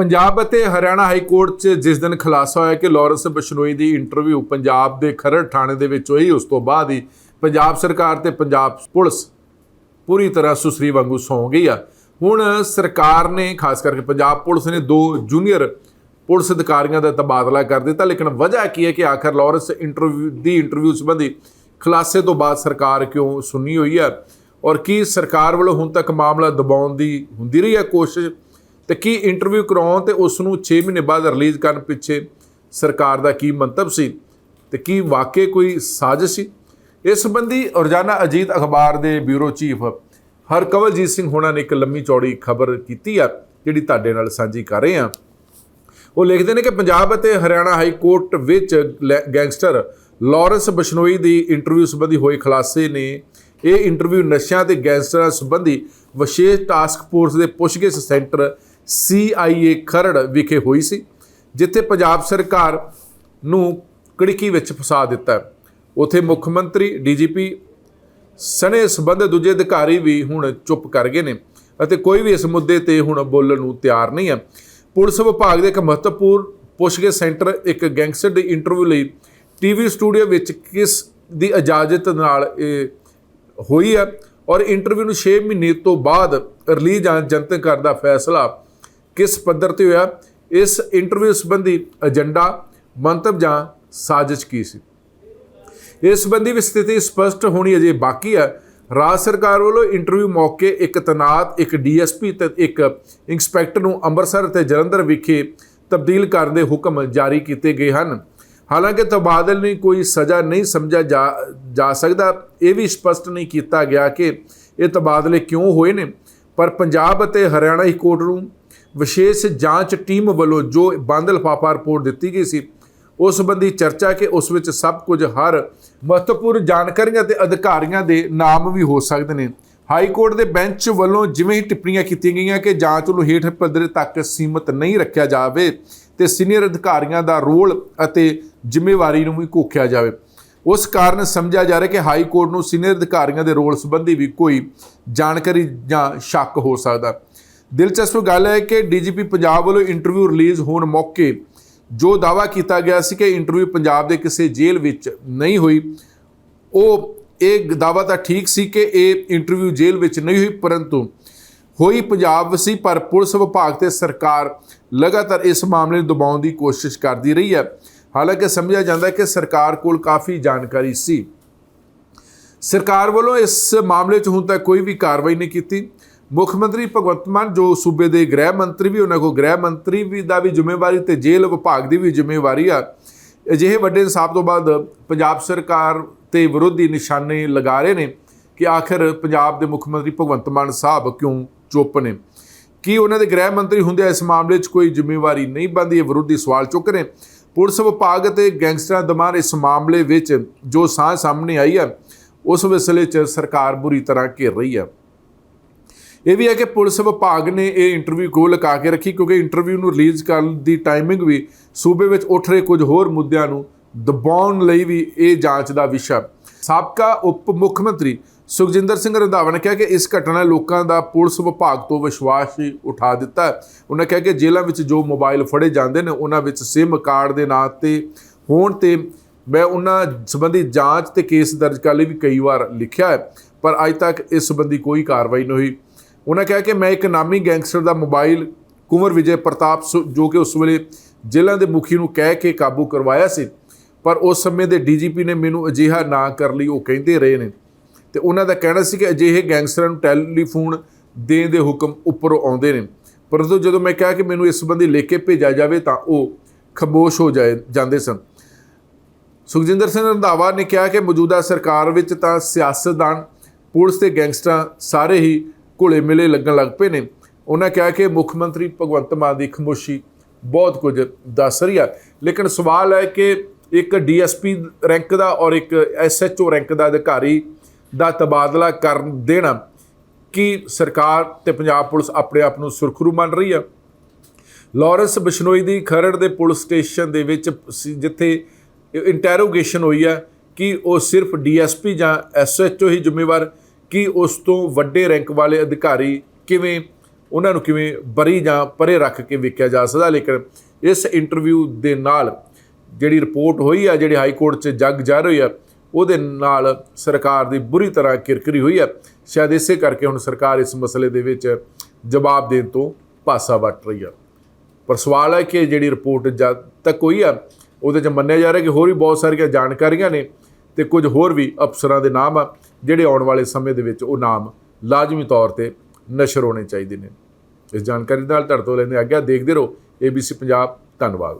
ਪੰਜਾਬ ਅਤੇ Haryana high court 'ਚ ਜਿਸ ਦਿਨ ਖੁਲਾਸਾ ਹੋਇਆ ਕਿ ਲਾਰੈਂਸ ਬਿਸ਼ਨੋਈ ਦੀ ਇੰਟਰਵਿਊ ਪੰਜਾਬ ਦੇ ਖਰੜ ਥਾਣੇ ਦੇ ਵਿੱਚ ਹੋਈ, ਉਸ ਤੋਂ ਬਾਅਦ ਹੀ ਪੰਜਾਬ ਸਰਕਾਰ ਤੇ ਪੰਜਾਬ ਪੁਲਿਸ ਪੂਰੀ ਤਰ੍ਹਾਂ ਸੁਸਰੀ ਵਾਂਗੂ ਸੌਂ ਗਈ ਆ। ਹੁਣ ਸਰਕਾਰ ਨੇ, ਖਾਸ ਕਰਕੇ ਪੰਜਾਬ ਪੁਲਿਸ ਨੇ ਦੋ ਜੂਨੀਅਰ ਪੁਲਿਸ ਅਧਿਕਾਰੀਆਂ ਦਾ ਤਬਾਦਲਾ ਕਰ ਦਿੱਤਾ, ਲੇਕਿਨ ਵਜ੍ਹਾ ਕੀ ਹੈ ਕਿ ਆਖਰ ਲਾਰੈਂਸ ਇੰਟਰਵਿਊ, ਦੀ ਇੰਟਰਵਿਊ ਸੰਬੰਧੀ ਖੁਲਾਸੇ ਤੋਂ ਬਾਅਦ ਸਰਕਾਰ ਕਿਉਂ ਸੁਣੀ ਹੋਈ ਹੈ ਔਰ ਕੀ ਸਰਕਾਰ ਵੱਲੋਂ ਹੁਣ ਤੱਕ ਮਾਮਲਾ ਦਬਾਉਣ ਦੀ ਹੁੰਦੀ ਰਹੀ ਹੈ ਕੋਸ਼ਿਸ਼? ਤੇ ਕੀ ਇੰਟਰਵਿਊ ਕਰਾਉਣ ਤੇ ਉਸ ਨੂੰ 6 ਮਹੀਨੇ ਬਾਅਦ ਰਿਲੀਜ਼ ਕਰਨ ਪਿੱਛੇ ਸਰਕਾਰ ਦਾ ਕੀ ਮੰਤਵ ਸੀ ਤੇ ਕੀ ਵਾਕਈ ਕੋਈ ਸਾਜ਼ਿਸ਼ ਸੀ? ਇਸ ਸੰਬੰਧੀ ਰੋਜ਼ਾਨਾ ਅਜੀਤ ਅਖਬਾਰ ਦੇ ਬਿਊਰੋ ਚੀਫ ਹਰਕਵਲਜੀਤ ਸਿੰਘ ਹੋਣਾ ਨੇ ਇੱਕ ਲੰਮੀ ਚੌੜੀ ਖਬਰ ਕੀਤੀ ਆ, ਜਿਹੜੀ ਤੁਹਾਡੇ ਨਾਲ ਸਾਂਝੀ ਕਰ ਰਹੇ ਹਾਂ। ਉਹ ਲਿਖਦੇ ਨੇ ਕਿ ਪੰਜਾਬ ਅਤੇ ਹਰਿਆਣਾ ਹਾਈ ਕੋਰਟ ਵਿੱਚ ਲੈ- ਗੈਂਗਸਟਰ ਲਾਰੈਂਸ ਬਸ਼ਨੋਈ ਦੀ ਇੰਟਰਵਿਊ ਸੰਬੰਧੀ ਹੋਏ ਖੁਲਾਸੇ ਨੇ। ਇਹ ਇੰਟਰਵਿਊ ਨਸ਼ਿਆਂ ਤੇ ਗੈਂਗਸਟਰਾਂ ਸੰਬੰਧੀ ਵਿਸ਼ੇਸ਼ ਟਾਸਕ ਫੋਰਸ ਦੇ ਪੁੱਛਗਿੱਛ ਸੈਂਟਰ CIA ਖਰੜ ਵਿਖੇ ਹੋਈ ਸੀ, ਜਿੱਥੇ ਪੰਜਾਬ ਸਰਕਾਰ ਨੂੰ ਕੜਕੀ ਵਿੱਚ ਫਸਾ ਦਿੱਤਾ ਹੈ। ਉੱਥੇ ਮੁੱਖ ਮੰਤਰੀ ਡੀਜੀਪੀ ਸਣੇ ਸੰਬੰਧਿਤ ਦੂਜੇ ਅਧਿਕਾਰੀ ਵੀ ਹੁਣ ਚੁੱਪ ਕਰ ਗਏ ਨੇ ਅਤੇ ਕੋਈ ਵੀ ਇਸ ਮੁੱਦੇ ਤੇ ਹੁਣ ਬੋਲਣ ਨੂੰ ਤਿਆਰ ਨਹੀਂ ਹੈ ਪੁਲਿਸ ਵਿਭਾਗ ਦੇ ਇੱਕ ਮਹੱਤਵਪੂਰਨ ਪੁੱਛਗਿੱਛ ਸੈਂਟਰ, ਇੱਕ ਗੈਂਗਸਟਰ ਦੀ ਇੰਟਰਵਿਊ ਲਈ ਟੀਵੀ ਸਟੂਡੀਓ ਵਿੱਚ ਕਿਸ ਦੀ ਇਜਾਜ਼ਤ ਨਾਲ ਇਹ ਹੋਈ ਹੈ ਔਰ ਇੰਟਰਵਿਊ ਨੂੰ 6 ਮਹੀਨੇ ਤੋਂ ਬਾਅਦ ਰਿਲੀਜ਼ ਜਾਂ ਜਨਤਕ ਕਰਨ ਦਾ ਫੈਸਲਾ ਕਿਸ ਪੱਧਰ ਤੇ ਹੋਇਆ, ਇਸ ਇੰਟਰਵਿਊ ਸੰਬੰਧੀ ਏਜੰਡਾ ਮੰਤਵ ਜਾਂ ਸਾਜ਼ਿਸ਼ ਕੀ ਸੀ? ਇਸ ਸੰਬੰਧੀ ਵੀ ਸਥਿਤੀ ਸਪਸ਼ਟ ਹੋਣੀ ਅਜੇ ਬਾਕੀ ਹੈ। ਰਾਜ ਸਰਕਾਰ ਵੱਲੋਂ ਇੰਟਰਵਿਊ ਮੌਕੇ ਇੱਕ ਤਨਾਤ, ਇੱਕ ਡੀਐਸਪੀ ਤੇ ਇੱਕ ਇੰਸਪੈਕਟਰ ਨੂੰ ਅੰਮ੍ਰਿਤਸਰ ਤੇ ਜਲੰਧਰ ਵਿਖੇ ਤਬਦੀਲ ਕਰਨ ਦੇ ਹੁਕਮ ਜਾਰੀ ਕੀਤੇ ਗਏ ਹਨ। ਹਾਲਾਂਕਿ ਤਬਾਦਲ ਨੂੰ ਕੋਈ ਸਜ਼ਾ ਨਹੀਂ ਸਮਝਿਆ ਜਾ ਜਾ ਸਕਦਾ। ਇਹ ਵੀ ਸਪਸ਼ਟ ਨਹੀਂ ਕੀਤਾ ਗਿਆ ਕਿ ਇਹ ਤਬਾਦਲੇ ਕਿਉਂ ਹੋਏ ਨੇ। ਪਰ ਪੰਜਾਬ ਅਤੇ ਹਰਿਆਣਾ ਹਾਈ ਕੋਰਟ ਨੂੰ ਵਿਸ਼ੇਸ਼ ਜਾਂਚ ਟੀਮ ਵੱਲੋਂ ਜੋ ਬੰਦ ਲਿਫਾਫਾ ਰਿਪੋਰਟ ਦਿੱਤੀ ਗਈ ਸੀ, ਉਸ ਸੰਬੰਧੀ ਚਰਚਾ ਕਿ ਉਸ ਵਿੱਚ ਸਭ ਕੁਝ ਹਰ ਮਹੱਤਵਪੂਰਨ ਜਾਣਕਾਰੀਆਂ ਤੇ ਅਧਿਕਾਰੀਆਂ ਦੇ ਨਾਮ ਵੀ ਹੋ ਸਕਦੇ ਨੇ। ਹਾਈ ਕੋਰਟ ਦੇ ਬੈਂਚ ਵੱਲੋਂ ਜਿਵੇਂ ਹੀ ਟਿੱਪਣੀਆਂ ਕੀਤੀਆਂ ਗਈਆਂ ਕਿ ਜਾਂਚ ਨੂੰ ਹੇਠ ਪੱਧਰ ਤੱਕ ਸੀਮਤ ਨਹੀਂ ਰੱਖਿਆ ਜਾਵੇ ਤੇ ਸੀਨੀਅਰ ਅਧਿਕਾਰੀਆਂ ਦਾ ਰੋਲ ਅਤੇ ਜ਼ਿੰਮੇਵਾਰੀ ਨੂੰ ਵੀ ਘੋਖਿਆ ਜਾਵੇ। ਉਸ ਕਾਰਨ ਸਮਝਿਆ ਜਾ ਰਿਹਾ ਕਿ ਹਾਈ ਕੋਰਟ ਨੂੰ ਸੀਨੀਅਰ ਅਧਿਕਾਰੀਆਂ ਦੇ ਰੋਲ ਸੰਬੰਧੀ ਵੀ ਕੋਈ ਜਾਣਕਾਰੀ ਜਾਂ ਸ਼ੱਕ ਹੋ ਸਕਦਾ। ਦਿਲਚਸਪ ਗੱਲ ਹੈ ਕਿ ਡੀਜੀਪੀ ਪੰਜਾਬ ਵੱਲੋਂ ਇੰਟਰਵਿਊ ਰਿਲੀਜ਼ ਹੋਣ ਮੌਕੇ ਜੋ ਦਾਵਾ ਕੀਤਾ ਗਿਆ ਸੀ ਕਿ ਇੰਟਰਵਿਊ ਪੰਜਾਬ ਦੇ ਕਿਸੇ ਜੇਲ੍ਹ ਵਿੱਚ ਨਹੀਂ ਹੋਈ, ਉਹ ਇਹ ਦਾਵਾ ਤਾਂ ਠੀਕ ਸੀ ਕਿ ਇਹ ਇੰਟਰਵਿਊ ਜੇਲ੍ਹ ਵਿੱਚ ਨਹੀਂ ਹੋਈ, ਪਰੰਤੂ ਹੋਈ ਪੰਜਾਬ ਸੀ ਪਰ ਪੁਲਿਸ ਵਿਭਾਗ ਤੇ ਸਰਕਾਰ ਲਗਾਤਾਰ ਇਸ ਮਾਮਲੇ ਨੂੰ ਦਬਾਉਣ ਦੀ ਕੋਸ਼ਿਸ਼ ਕਰਦੀ ਰਹੀ ਹੈ। ਹਾਲਾਂਕਿ ਸਮਝਿਆ ਜਾਂਦਾ ਹੈ ਕਿ ਸਰਕਾਰ ਕੋਲ ਕਾਫੀ ਜਾਣਕਾਰੀ ਸੀ। ਸਰਕਾਰ ਵੱਲੋਂ ਇਸ ਮਾਮਲੇ 'ਚ ਹੁਣ ਤੱਕ ਕੋਈ ਵੀ ਕਾਰਵਾਈ ਨਹੀਂ ਕੀਤੀ। ਮੁੱਖ ਮੰਤਰੀ ਭਗਵੰਤ ਮਾਨ, ਜੋ ਸੂਬੇ ਦੇ ਗ੍ਰਹਿ ਮੰਤਰੀ ਵੀ, ਉਹਨਾਂ ਕੋਲ ਗ੍ਰਹਿ ਮੰਤਰੀ ਵੀ ਦਾ ਵੀ ਜ਼ਿੰਮੇਵਾਰੀ ਤੇ ਜੇਲ੍ਹ ਵਿਭਾਗ ਦੀ ਵੀ ਜ਼ਿੰਮੇਵਾਰੀ ਆ। ਅਜਿਹੇ ਵੱਡੇ ਇਨਸਾਫ ਤੋਂ ਬਾਅਦ ਪੰਜਾਬ ਸਰਕਾਰ ਤੇ ਵਿਰੋਧੀ ਨਿਸ਼ਾਨੇ ਲਗਾ ਰਹੇ ਨੇ ਕਿ ਆਖਰ ਪੰਜਾਬ ਦੇ ਮੁੱਖ ਮੰਤਰੀ ਭਗਵੰਤ ਮਾਨ ਸਾਹਿਬ ਕਿਉਂ ਚੁੱਪ ਨੇ? ਕੀ ਉਹਨਾਂ ਦੇ ਗ੍ਰਹਿ ਮੰਤਰੀ ਹੁੰਦੇ ਇਸ ਮਾਮਲੇ 'ਚ ਕੋਈ ਜ਼ਿੰਮੇਵਾਰੀ ਨਹੀਂ ਬਣਦੀ? ਇਹ ਵਿਰੋਧੀ ਸਵਾਲ ਚੁੱਕ ਰਹੇ ਪੁਲਿਸ ਵਿਭਾਗ ਅਤੇ ਗੈਂਗਸਟਰਾਂ ਦਮਾਨ ਇਸ ਮਾਮਲੇ ਵਿੱਚ ਜੋ ਸਾਹ ਸਾਹਮਣੇ ਆਈ ਹੈ ਉਸ ਵਿਸਲੇ 'ਚ ਸਰਕਾਰ ਬੁਰੀ ਤਰ੍ਹਾਂ ਘਿਰ ਰਹੀ ਹੈ ਇਹ ਵੀ ਹੈ ਕਿ ਪੁਲਿਸ ਵਿਭਾਗ ਨੇ ਇਹ ਇੰਟਰਵਿਊ ਕੋ ਲਗਾ ਕੇ ਰੱਖੀ, ਕਿਉਂਕਿ ਇੰਟਰਵਿਊ ਨੂੰ ਰਿਲੀਜ਼ ਕਰਨ ਦੀ ਟਾਈਮਿੰਗ ਵੀ ਸੂਬੇ ਵਿੱਚ ਉੱਠ ਰਹੇ ਕੁਝ ਹੋਰ ਮੁੱਦਿਆਂ ਨੂੰ ਦਬਾਉਣ ਲਈ ਵੀ ਇਹ ਜਾਂਚ ਦਾ ਵਿਸ਼ਾ। ਸਾਬਕਾ ਉਪ ਮੁੱਖ ਮੰਤਰੀ ਸੁਖਜਿੰਦਰ ਸਿੰਘ ਰੰਧਾਵਾ ਨੇ ਕਿਹਾ ਕਿ ਇਸ ਘਟਨਾ ਨੇ ਲੋਕਾਂ ਦਾ ਪੁਲਿਸ ਵਿਭਾਗ ਤੋਂ ਵਿਸ਼ਵਾਸ ਹੀ ਉਠਾ ਦਿੱਤਾ। ਉਹਨਾਂ ਕਿਹਾ ਕਿ ਜੇਲ੍ਹਾਂ ਵਿੱਚ ਜੋ ਮੋਬਾਈਲ ਫੜੇ ਜਾਂਦੇ ਨੇ, ਉਹਨਾਂ ਵਿੱਚ ਸਿਮ ਕਾਰਡ ਦੇ ਨਾਂ ਤੇ ਹੋਣ ਤੇ ਮੈਂ ਉਹਨਾਂ ਸੰਬੰਧੀ ਜਾਂਚ ਤੇ ਕੇਸ ਦਰਜ ਕਰਨ ਲਈ ਵੀ ਕਈ ਵਾਰ ਲਿਖਿਆ ਹੈ, ਪਰ ਅਜੇ ਤੱਕ ਇਸ ਸੰਬੰਧੀ ਕੋਈ ਕਾਰਵਾਈ ਨਹੀਂ ਹੋਈ। ਉਹਨਾਂ ਕਿਹਾ ਕਿ ਮੈਂ ਇੱਕ ਨਾਮੀ ਗੈਂਗਸਟਰ ਦਾ ਮੋਬਾਈਲ ਕੁੰਵਰ ਵਿਜੇ ਪ੍ਰਤਾਪ ਸੁ- ਜੋ ਕਿ ਉਸ ਵੇਲੇ ਜ਼ਿਲ੍ਹਾ ਦੇ ਮੁਖੀ ਨੂੰ ਕਹਿ ਕੇ ਕਾਬੂ ਕਰਵਾਇਆ ਸੀ, ਪਰ ਉਸ ਸਮੇਂ ਦੇ ਡੀਜੀਪੀ ਨੇ ਮੈਨੂੰ ਅਜਿਹਾ ਨਾ ਕਰ ਲਈ, ਉਹ ਕਹਿੰਦੇ ਰਹੇ ਨੇ। ਤੇ ਉਹਨਾਂ ਦਾ ਕਹਿਣਾ ਸੀ ਕਿ ਅਜਿਹੇ ਗੈਂਗਸਟਰਾਂ ਨੂੰ ਟੈਲੀਫੋਨ ਦੇਣ ਦੇ ਹੁਕਮ ਉੱਪਰੋਂ ਆਉਂਦੇ ਨੇ। ਪਰੰਤੂ ਜਦੋਂ ਮੈਂ ਕਿਹਾ ਕਿ ਮੈਨੂੰ ਇਸ ਸੰਬੰਧੀ ਲਿਖ ਕੇ ਭੇਜਿਆ ਜਾਵੇ ਤਾਂ ਉਹ ਖਮੋਸ਼ ਹੋ ਜਾਏ ਜਾਂਦੇ ਸਨ। ਸੁਖਜਿੰਦਰ ਸਿੰਘ ਰੰਧਾਵਾ ਨੇ ਕਿਹਾ ਕਿ ਮੌਜੂਦਾ ਸਰਕਾਰ ਵਿੱਚ ਤਾਂ ਸਿਆਸਤਦਾਨ, ਪੁਲਿਸ ਤੇ ਗੈਂਗਸਟਰਾਂ ਸਾਰੇ ਹੀ ਘੁਲੇ ਮਿਲੇ ਲੱਗਣ ਲੱਗ ਪਏ ਨੇ। ਉਹਨਾਂ ਕਿਹਾ ਕਿ ਮੁੱਖ ਮੰਤਰੀ ਭਗਵੰਤ ਮਾਨ ਦੀ ਖਮੋਸ਼ੀ ਬਹੁਤ ਕੁਝ ਦੱਸ ਰਹੀ ਹੈ ਲੇਕਿਨ ਸਵਾਲ ਹੈ ਕਿ ਇੱਕ ਡੀਐਸਪੀ ਰੈਂਕ ਦਾ ਔਰ ਇੱਕ ਐਸਐਚਓ ਰੈਂਕ ਦਾ ਅਧਿਕਾਰੀ ਦਾ ਤਬਾਦਲਾ ਕਰ ਦੇਣਾ ਕਿ ਸਰਕਾਰ ਤੇ ਪੰਜਾਬ ਪੁਲਿਸ ਆਪਣੇ ਆਪ ਨੂੰ ਸੁਰਖਰੂ ਮੰਨ ਰਹੀ ਹੈ ਲਾਰੈਂਸ ਬਿਸ਼ਨੋਈ ਦੀ ਖਰੜ ਦੇ ਪੁਲਿਸ ਸਟੇਸ਼ਨ ਦੇ ਵਿੱਚ ਸੀ ਜਿੱਥੇ ਇੰਟਰੋਗੇਸ਼ਨ ਹੋਈ ਹੈ ਕਿ ਉਹ ਸਿਰਫ ਡੀਐਸਪੀ ਜਾਂ ਐਸਐਚਓ ਹੀ ਜ਼ਿੰਮੇਵਾਰ ਕਿ ਉਸ ਤੋਂ ਵੱਡੇ ਰੈਂਕ ਵਾਲੇ ਅਧਿਕਾਰੀ ਕਿਵੇਂ ਉਹਨਾਂ ਨੂੰ ਕਿਵੇਂ ਬਰੀ ਜਾਂ ਪਰੇ ਰੱਖ ਕੇ ਵੇਖਿਆ ਜਾ ਸਕਦਾ। ਲੇਕਿਨ ਇਸ ਇੰਟਰਵਿਊ ਦੇ ਨਾਲ ਜਿਹੜੀ ਰਿਪੋਰਟ ਹੋਈ ਆ, ਜਿਹੜੀ ਹਾਈ ਕੋਰਟ 'ਚ ਜੱਗ ਜਾ ਰਹੀ ਆ, ਉਹਦੇ ਨਾਲ ਸਰਕਾਰ ਦੀ ਬੁਰੀ ਤਰ੍ਹਾਂ ਕਿਰਕਰੀ ਹੋਈ ਆ। ਸ਼ਾਇਦ ਇਸੇ ਕਰਕੇ ਹੁਣ ਸਰਕਾਰ ਇਸ ਮਸਲੇ ਦੇ ਵਿੱਚ ਜਵਾਬ ਦੇਣ ਤੋਂ ਪਾਸਾ ਵੱਟ ਰਹੀ ਆ। ਪਰ ਸਵਾਲ ਹੈ ਕਿ ਜਿਹੜੀ ਰਿਪੋਰਟ ਜਦ ਤੱਕ ਹੋਈ ਆ, ਉਹਦੇ 'ਚ ਮੰਨਿਆ ਜਾ ਰਿਹਾ ਕਿ ਹੋਰ ਵੀ ਬਹੁਤ ਸਾਰੀਆਂ ਜਾਣਕਾਰੀਆਂ ਨੇ। ਤੇ ਕੁਝ ਹੋਰ ਵੀ ਅਫਸਰਾਂ ਦੇ ਨਾਮ ਆ, ਜਿਹੜੇ ਆਉਣ ਵਾਲੇ ਸਮੇਂ ਦੇ ਵਿੱਚ ਉਹ ਨਾਮ ਲਾਜ਼ਮੀ ਤੌਰ ਤੇ ਨਸ਼ਰ ਹੋਣੇ ਚਾਹੀਦੇ ਨੇ। ਇਸ ਜਾਣਕਾਰੀ ਨਾਲ ਤੁਹਾਡੇ ਤੋਂ ਲੈਂਦੇ ਆਗਿਆ ਦੇਖਦੇ ਰਹੋ। ABC ਪੰਜਾਬ ਧੰਨਵਾਦ।